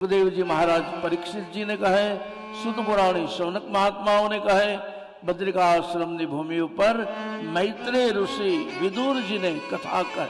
सुखदेव महाराज परीक्षित जी ने कहे સુત પુરાણી શૌનક મહાત્માઓને કહે બદ્રિકાશ્રમની ભૂમિ ઉપર મૈત્રેય ઋષિ વિદુરજીને કથા કહે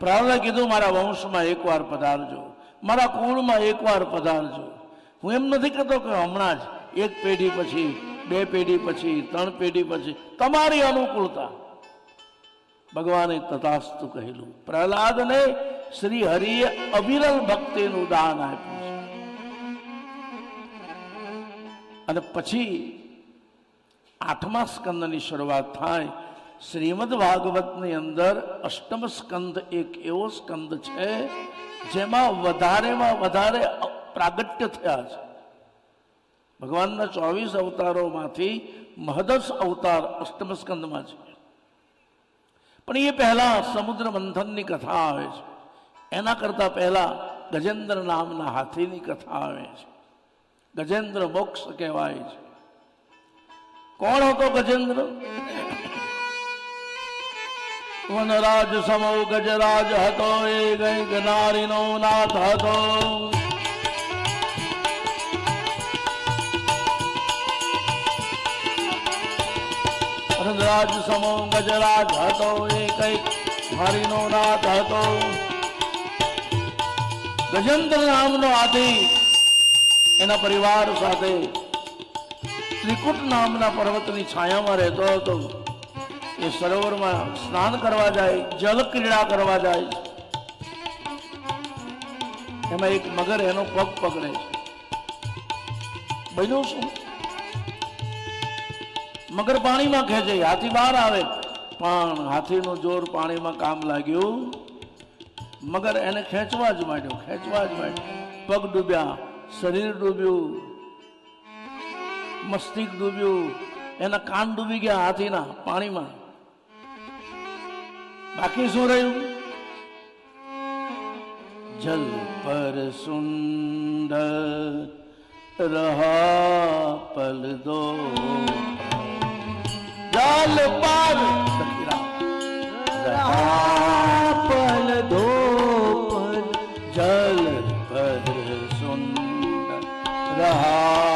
પ્રહલાદે કીધું મારા વંશમાં એકવાર પધારજો મારા કુળમાં એકવાર પધારજો હું એમ નથી કહેતો કે હમણાં જ એક પેઢી પછી બે પેઢી પછી ત્રણ પેઢી પછી તમારી અનુકૂળતા ભગવાને તથાસ્તુ કહેલું. પ્રહલાદને શ્રી હરિએ અવિરલ ભક્તિનું દાન આપ્યું છે. અને પછી આઠમા સ્કંદની શરૂઆત થાય. શ્રીમદ ભાગવતની અંદર અષ્ટમ સ્કંદ એક એવો સ્કંદ છે, જેમાં વધારેમાં વધારે પ્રાગટ્ય થયા છે. ભગવાનના ચોવીસ અવતારોમાંથી મહદસ અવતાર અષ્ટમ સ્કંદમાં છે. પણ એ પહેલા સમુદ્ર મંથનની કથા આવે છે. એના કરતા પહેલા ગજેન્દ્ર નામના હાથીની કથા આવે છે. ગજેન્દ્ર મોક્ષ કહેવાય છે. કોણ હતો ગજેન્દ્ર? વનરાજ સમો ગજરાજ હતો, એ ગઈ નારીનો નાથ હતો. વનરાજ સમો ગજરાજ હતો એ કંઈક નારીનો નાથ હતો. ગજેન્દ્ર નામનો હાથી એના પરિવાર સાથે ત્રિકુટ નામના પર્વતની છાયામાં રહેતો હતો. એ સરોવરમાં સ્નાન કરવા જાય જલ ક્રીડા કરવા જાય. એમાં એક મગર એનો પગ પકડે છે. બન્યું શું? મગર પાણીમાં ખેંચે હાથી બહાર આવે. પણ હાથીનું જોર પાણીમાં કામ લાગ્યું. મગર એને ખેંચવા જ માંડ્યો, ખેંચવા જ માંડ્યો. પગ ડૂબ્યા, શરીર ડૂબ્યું, મસ્તિષ્ક ડૂબ્યું. એના કાન ડૂબી ગયા હાથીના પાણીમાં. બાકી શું રહ્યું? જલ પર સુંદર રહા પલ દો. સખીરા રહા પલ દો પલ જલ પર સુંદર રહા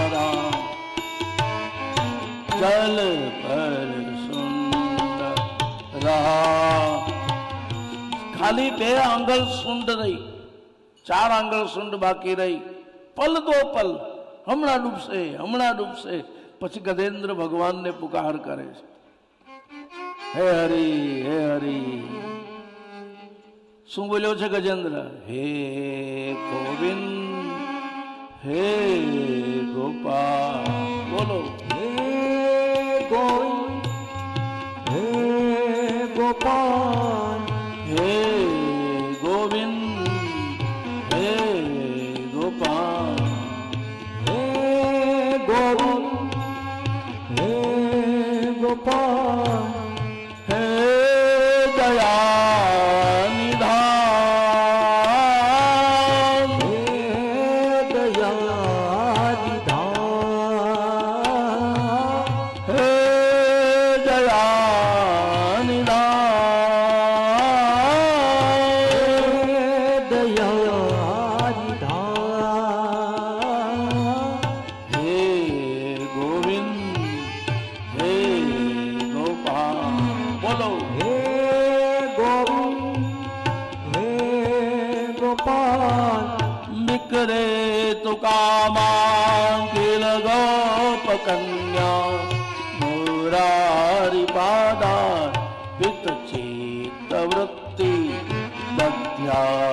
ઉતારા જલ પર સુંદર ખાલી બે આંગળ સુંડ રહી, ચાર આંગળ સુંડ બાકી રહી. પલ દો પલ, હમણાં ડૂબશે હમણાં ડૂબશે. પછી ગજેન્દ્ર ભગવાનને પુકાર કરે છે. હે હરી હે હરી. શું બોલ્યો છે ગજેન્દ્ર? હે ગોવિંદ હે ગોપાલ બોલો. હે ગોઈ હે ગોપાલ. પાદા પિત ચિત્ત વૃત્તિ દધ્યાધિકમ્મો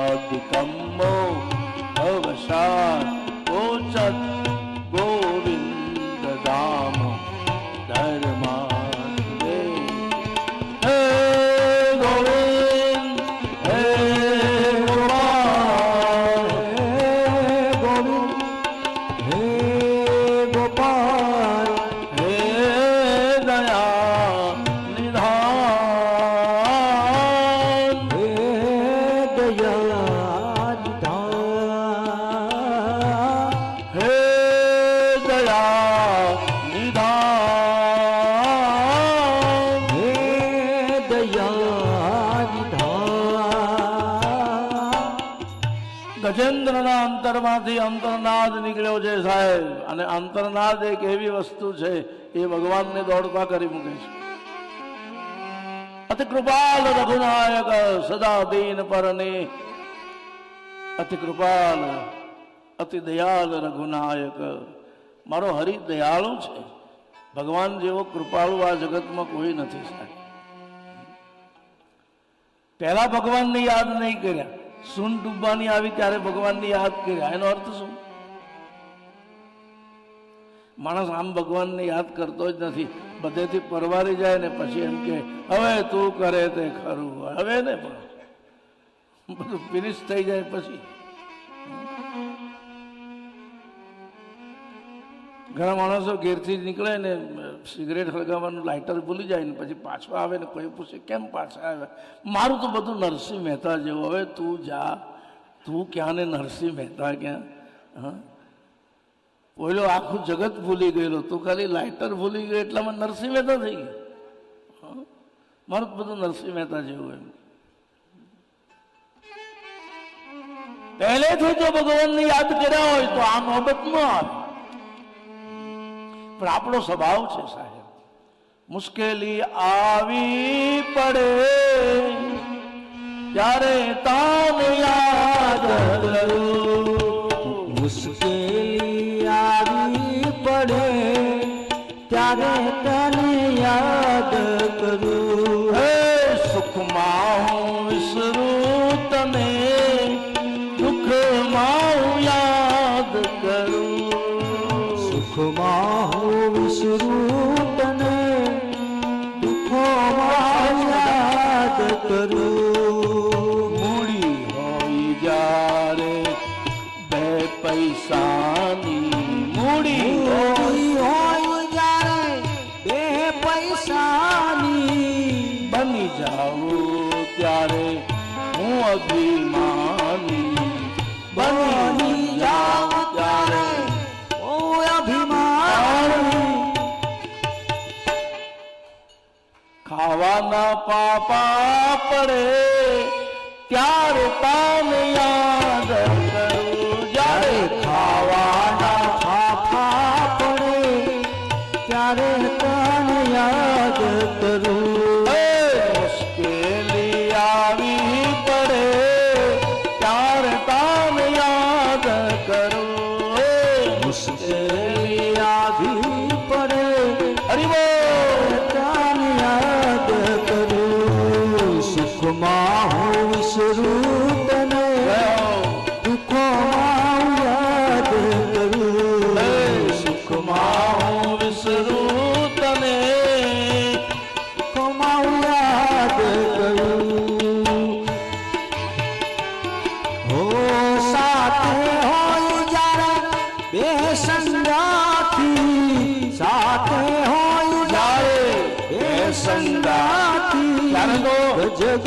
ગજેન્દ્રના અંતરમાંથી અંતરનાદ નીકળ્યો છે સાહેબ. અને અંતરનાદ એક એવી વસ્તુ છે, એ ભગવાનને દોડતા કરી મૂકે છે. અતિ કૃપાલ રઘુનાયક સદા દીન પરને. અતિ કૃપાલ અતિ દયાલ રઘુનાયક. મારો હરિ દયાળુ છે. ભગવાન જેવો કૃપાળુ આ જગતમાં કોઈ નથી સાહેબ. પહેલા ભગવાનને યાદ નહીં કર્યા. સૂન ડૂબવાની આવી ત્યારે ભગવાનની યાદ કર્યા? એનો અર્થ શું? માણસ આમ ભગવાનને યાદ કરતો જ નથી. બધેથી પરવારી જાય ને પછી એમ કે, હવે તું કરે તે ખરું. હવે ને પણ. બધું ફિનિશ થઈ જાય પછી. ઘણા માણસો ઘેરથી નીકળે ને સિગરેટ સળગાવવાનું લાઇટર ભૂલી જાય ને પછી પાછો આવે ને કોઈ પૂછે, કેમ પાછા આવ્યા? મારું તો બધું નરસિંહ મહેતા જેવું. હવે તું જા. તું ક્યાં ને નરસિંહ મહેતા ક્યાં? હા? ઓલો આખું જગત ભૂલી ગયેલો. તું ખાલી લાઇટર ભૂલી ગયો એટલામાં નરસિંહ મહેતા થઈ ગયો? મારું બધું નરસિંહ મહેતા જેવું એમ. પહેલેથી જો ભગવાનને યાદ કર્યા હોય તો આ મોહબત ન આવે. પણ આપણો સ્વભાવ છે સાહેબ. મુશ્કેલી આવી પડે, ત્યારે તાન યાદ મુશ્કેલી આવી પડે, ત્યારે તને યાદ કરું. હે સુખમાં પૈસાની મૂડી હોય. જ્યારે બે પૈસાની બની જાઉં ત્યારે હું અભિમાની બની જાઉં ત્યારે ઓ અભિમાની. ખાવાના પાપા પડે ત્યારે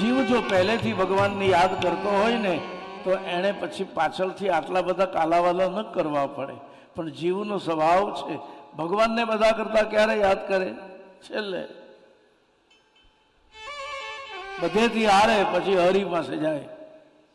જીવ જો પહેલેથી ભગવાનને યાદ કરતો હોય ને, તો એણે પછી પાછળથી આટલા બધા કાલાવાલા ન કરવા પડે. પણ જીવનો સ્વભાવ છે, ભગવાનને બધા કરતા ક્યારે યાદ કરે? છેલ્લે. બધેથી હારે પછી હરી પાસે જાય.